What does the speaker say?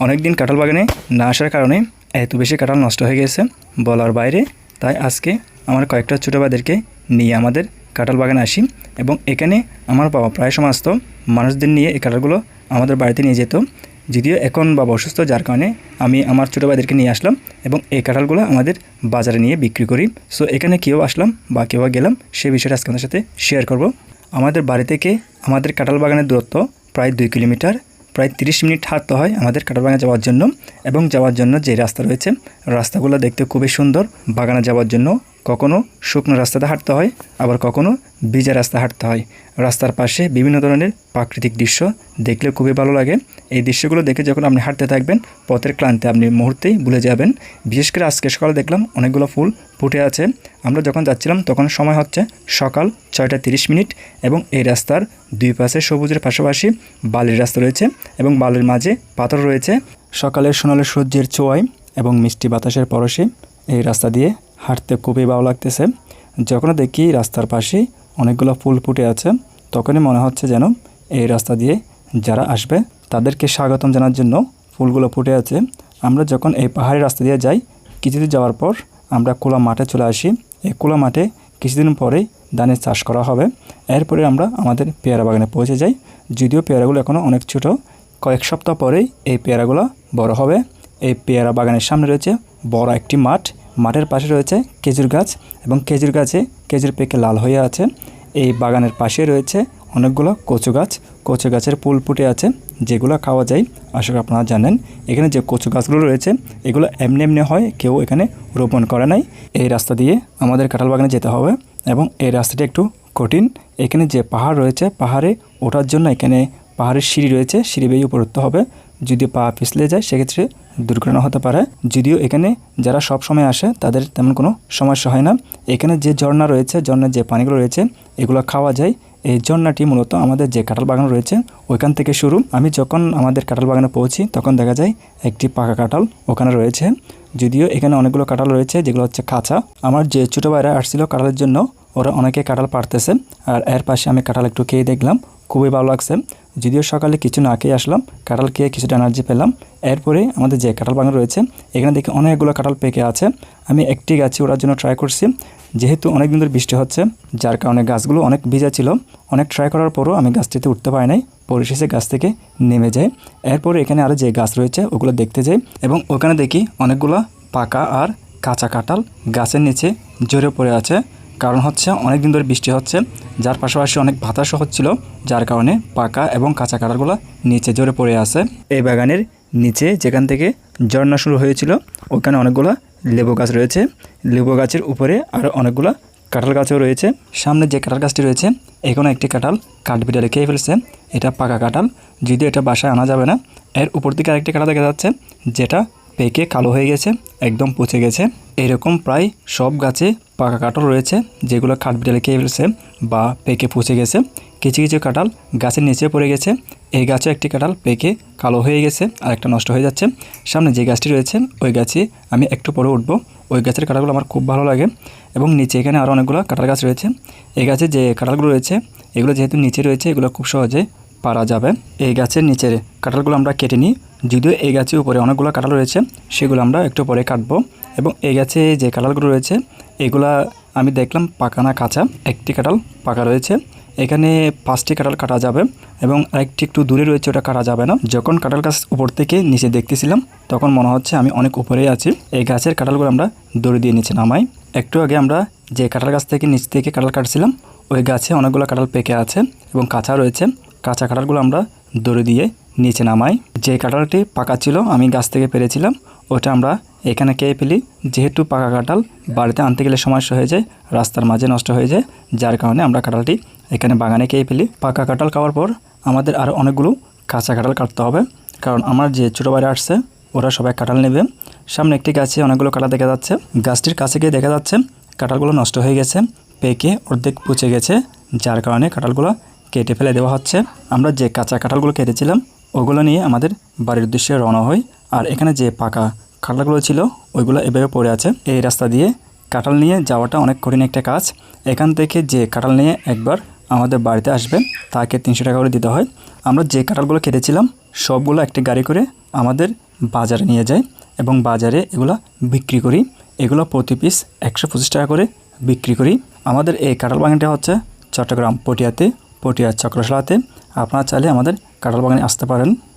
অনেক দিন কাঁঠাল বাগানে না আসার কারণে এত বেশি কাঁঠাল নষ্ট হয়ে গেছে বলার বাইরে তাই আজকে আমার কয়েকটা ছোটো নিয়ে আমাদের কাঁঠাল বাগানে আসি এবং এখানে আমার বাবা প্রায় সমস্ত মানুষদের নিয়ে এই কাঁঠালগুলো আমাদের বাড়িতে নিয়ে যেত। যদিও এখন বাবা অসুস্থ, যার কারণে আমি আমার ছোটো নিয়ে আসলাম এবং এই কাঁঠালগুলো আমাদের বাজারে নিয়ে বিক্রি করি। সো এখানে কেউ আসলাম বা কেউ গেলাম সে বিষয়টা আজকে আপনার সাথে শেয়ার করব। আমাদের বাড়ি থেকে আমাদের কাঁঠাল বাগানের দূরত্ব প্রায় দুই কিলোমিটার। প্রায় তিরিশ মিনিট হাঁটতে হয় আমাদের কাটারবাঙা যাওয়ার জন্য এবং যাওয়ার জন্য যে রাস্তা রয়েছে, রাস্তাগুলো দেখতে খুবই সুন্দর। বাগানে যাওয়ার জন্য কখনো শুকনো রাস্তাতে হাঁটতে হয়, আবার কখনো ভিজা রাস্তা হাঁটতে হয়। রাস্তার পাশে বিভিন্ন ধরনের প্রাকৃতিক দৃশ্য দেখলে খুবই ভালো লাগে। এই দৃশ্যগুলো দেখে যখন আপনি হাঁটতে থাকবেন, পথের ক্লান্তে আপনি মুহূর্তেই ভুলে যাবেন। বিশেষ করে আজকে সকালে দেখলাম অনেকগুলো ফুল ফুটে আছে। আমরা যখন যাচ্ছিলাম, তখন সময় হচ্ছে সকাল ছয়টা তিরিশ মিনিট এবং এই রাস্তার দুই পাশে সবুজের পাশাপাশি বালির রাস্তা রয়েছে এবং বালির মাঝে পাথর রয়েছে। সকালের সোনালি সূর্যের ছোঁয়ায় এবং মিষ্টি বাতাসের পরশে এই রাস্তা দিয়ে হাঁটতে খুবই ভালো লাগতেছে। যখন দেখি রাস্তার পাশে অনেকগুলো ফুল ফুটে আছে, তখনই মনে হচ্ছে যেন এই রাস্তা দিয়ে যারা আসবে, তাদেরকে স্বাগতম জানার জন্য ফুলগুলো ফুটে আছে। আমরা যখন এই পাহাড়ি রাস্তা দিয়ে যাই, কিছুদিন যাওয়ার পর আমরা খোলা মাঠে চলে আসি। এই খোলা মাঠে কিছুদিন পরেই ধানের চাষ করা হবে। এরপরে আমরা আমাদের পেয়ারা বাগানে পৌঁছে যাই। যদিও পেয়ারাগুলো এখনও অনেক ছোট, কয়েক সপ্তাহ পরেই এই পেয়ারাগুলো বড় হবে। এই পেয়ারা বাগানের সামনে রয়েছে বড় একটি মাঠ। মাঠের পাশে রয়েছে খেজুর গাছ এবং খেজুর গাছে খেজুর পেকে লাল হয়ে আছে। এই বাগানের পাশে রয়েছে অনেকগুলো কচু গাছ। কচু গাছের ফুল ফুটে আছে, যেগুলো খাওয়া যায়। আশা করি আপনারা জানেন, এখানে যে কচু গাছগুলো রয়েছে, এগুলো এমনি এমনি হয়, কেউ এখানে রোপণ করে নাই। এই রাস্তা দিয়ে আমাদের কাঁঠাল বাগানে যেতে হবে এবং এই রাস্তাটি একটু কঠিন। এখানে যে পাহাড় রয়েছে, পাহাড়ে ওঠার জন্য এখানে পাহাড়ের সিঁড়ি রয়েছে, সিঁড়ি বেয়ে উপর উঠতে হবে। যদি পা পিছলে যায়, সেক্ষেত্রে দুর্ঘটনা হতে পারে। যদিও এখানে যারা সব সময় আসে, তাদের তেমন কোনো সমস্যা হয় না। এখানে যে ঝর্ণা রয়েছে, ঝর্ণার যে পানিগুলো রয়েছে, এগুলো খাওয়া যায়। এই ঝর্ণাটি মূলত আমাদের যে কাঁঠাল বাগান রয়েছে, ওইখান থেকে শুরু। আমি যখন আমাদের কাঁঠাল বাগানে পৌঁছি, তখন দেখা যায় একটি পাকা কাঁঠাল ওখানে রয়েছে। যদিও এখানে অনেকগুলো কাঁঠাল রয়েছে, যেগুলো হচ্ছে কাঁচা। আমার যে ছোটো ভাইরা আসছিল কাঁঠালের জন্য, ওরা অনেকে কাঁঠাল পারতেছে আর এর পাশে আমি কাঁঠাল একটু খেয়ে দেখলাম। খুবই ভালো লাগছে। যদিও সকালে কিছু না খেয়ে আসলাম, কাঁঠাল খেয়ে কিছুটা এনার্জি পেলাম। এরপরে আমাদের যে কাঁঠাল বাগান রয়েছে, এখানে দেখি অনেকগুলো কাঁঠাল পেকে আছে। আমি একটি গাছে ওড়ার জন্য ট্রাই করছি। যেহেতু অনেক দিন ধরে বৃষ্টি হচ্ছে, যার কারণে গাছগুলো অনেক ভিজা ছিল। অনেক ট্রাই করার পরও আমি গাছটিতে উঠতে পারি নাই। পরিশেষে গাছ থেকে নেমে যাই এরপরে এখানে আরও যে গাছ রয়েছে, ওগুলো দেখতে যাই এবং ওখানে দেখি অনেকগুলো পাকা আর কাঁচা কাঁঠাল গাছের নিচে জোরে পড়ে আছে। কারণ হচ্ছে অনেক দিন ধরে বৃষ্টি হচ্ছে, যার পাশাপাশি অনেক বাতাসও হচ্ছিল, যার কারণে পাকা এবং কাঁচা কাঁঠালগুলো নিচে জোরে পড়ে আছে। এই বাগানের নিচে যেখান থেকে ঝর্ণা শুরু হয়েছিল, ওখানে অনেকগুলো লেবু গাছ রয়েছে। লেবু গাছের উপরে আরও অনেকগুলো কাঁঠাল গাছও রয়েছে। সামনে যে কাঁঠাল গাছটি রয়েছে, এখানে একটি কাঁঠাল কাঠবিড়ালে খেয়ে ফেলছে। এটা পাকা কাঁঠাল, যদিও এটা বাসায় আনা যাবে না। এর উপর দিকে আরেকটি কাঁঠাল দেখা যাচ্ছে, যেটা পেকে কালো হয়ে গেছে, একদম পচে গেছে। এরকম প্রায় সব গাছে পাকা কাঁঠাল রয়েছে, যেগুলো কাঠ বিড়ালে খেয়ে ফেলছে বা পেকে পচে গেছে। কিছু কিছু কাঁঠাল গাছের নিচে পড়ে গেছে। এই গাছে একটি কাঁঠাল পেকে কালো হয়ে গেছে আর একটা নষ্ট হয়ে যাচ্ছে। সামনে যে গাছটি রয়েছে, ওই গাছে আমি একটু পরে উঠবো। ওই গাছের কাঁঠালগুলো আমার খুব ভালো লাগে এবং নিচে এখানে আরও অনেকগুলো কাঁঠাল গাছ রয়েছে। এই গাছে যে কাঁঠালগুলো রয়েছে, এগুলো যেহেতু নিচে রয়েছে, এগুলো খুব সহজে পারা যাবে। এই গাছের নিচের কাঁঠালগুলো আমরা কেটে নিই। যদিও এই গাছের উপরে অনেকগুলো কাঁঠাল রয়েছে, সেগুলো আমরা একটু পরে কাটবো। এবং এই গাছে যে কাঁঠালগুলো রয়েছে, এগুলা আমি দেখলাম পাকা না কাঁচা। একটি কাঁঠাল পাকা রয়েছে। এখানে পাঁচটি কাঁঠাল কাটা যাবে এবং আরেকটি একটু দূরে রয়েছে, ওটা কাটা যাবে না। যখন কাঁঠাল গাছ উপর থেকে নিচে দেখতেছিলাম, তখন মনে হচ্ছে আমি অনেক উপরেই আছি। এই গাছের কাঁঠালগুলো আমরা দড়ি দিয়ে নিচে নামাই। একটু আগে আমরা যে কাঁঠাল গাছ থেকে নিচ থেকে কাঁঠাল কাটছিলাম, ওই গাছে অনেকগুলো কাঁঠাল পেকে আছে এবং কাঁচা রয়েছে। কাঁচা কাঁঠালগুলো আমরা দড়ি দিয়ে নিচে নামাই। যে কাঁঠালটি পাকা ছিল, আমি গাছ থেকে পেরেছিলাম, ওটা আমরা এখানে খেয়ে ফেলি। যেহেতু পাকা কাঁঠাল, বাড়িতে আনতে গেলে সমস্যা হয়ে যায়, রাস্তার মাঝে নষ্ট হয়ে যায়, যার কারণে আমরা কাঁঠালটি এখানে বাগানে খেয়ে ফেলি। পাকা কাঁঠাল খাওয়ার পর আমাদের আরও অনেকগুলো কাঁচা কাঁঠাল কাটতে হবে। কারণ আমার যে ছোটো বাইরে আসছে, ওরা সবাই কাঁঠাল নেবে। সামনে একটি গাছে অনেকগুলো কাঁঠাল দেখা যাচ্ছে। গাছটির কাছে গিয়ে দেখা যাচ্ছে, কাঁঠালগুলো নষ্ট হয়ে গেছে, পেকে অর্ধেক পচে গেছে, যার কারণে কাঁঠালগুলো কেটে ফেলে দেওয়া হচ্ছে। আমরা যে কাঁচা কাঁঠালগুলো কেটেছিলাম, ওগুলো নিয়ে আমাদের বাড়ির উদ্দেশ্যে রওনা হই। আর এখানে যে পাকা কাঁঠালগুলো ছিল, ওইগুলো এভাবে পড়ে আছে। এই রাস্তা দিয়ে কাঁঠাল নিয়ে যাওয়াটা অনেক কঠিন একটা কাজ। এখান থেকে যে কাঁঠাল নিয়ে একবার আমাদের বাড়িতে আসবে, তাকে তিনশো টাকা করে দিতে হয়। আমরা যে কাঁঠালগুলো কেটেছিলাম, সবগুলো একটি গাড়ি করে আমাদের বাজারে নিয়ে যাই এবং বাজারে এগুলো বিক্রি করি। এগুলো প্রতি পিস একশো পঁচিশ টাকা করে বিক্রি করি। আমাদের এই কাঁঠাল বাগানটা হচ্ছে চট্টগ্রাম পটিয়াতে, পটিয়া চক্রশালাতে। আপনারা চাইলে আমাদের কাঁঠাল বাগানে আসতে পারেন।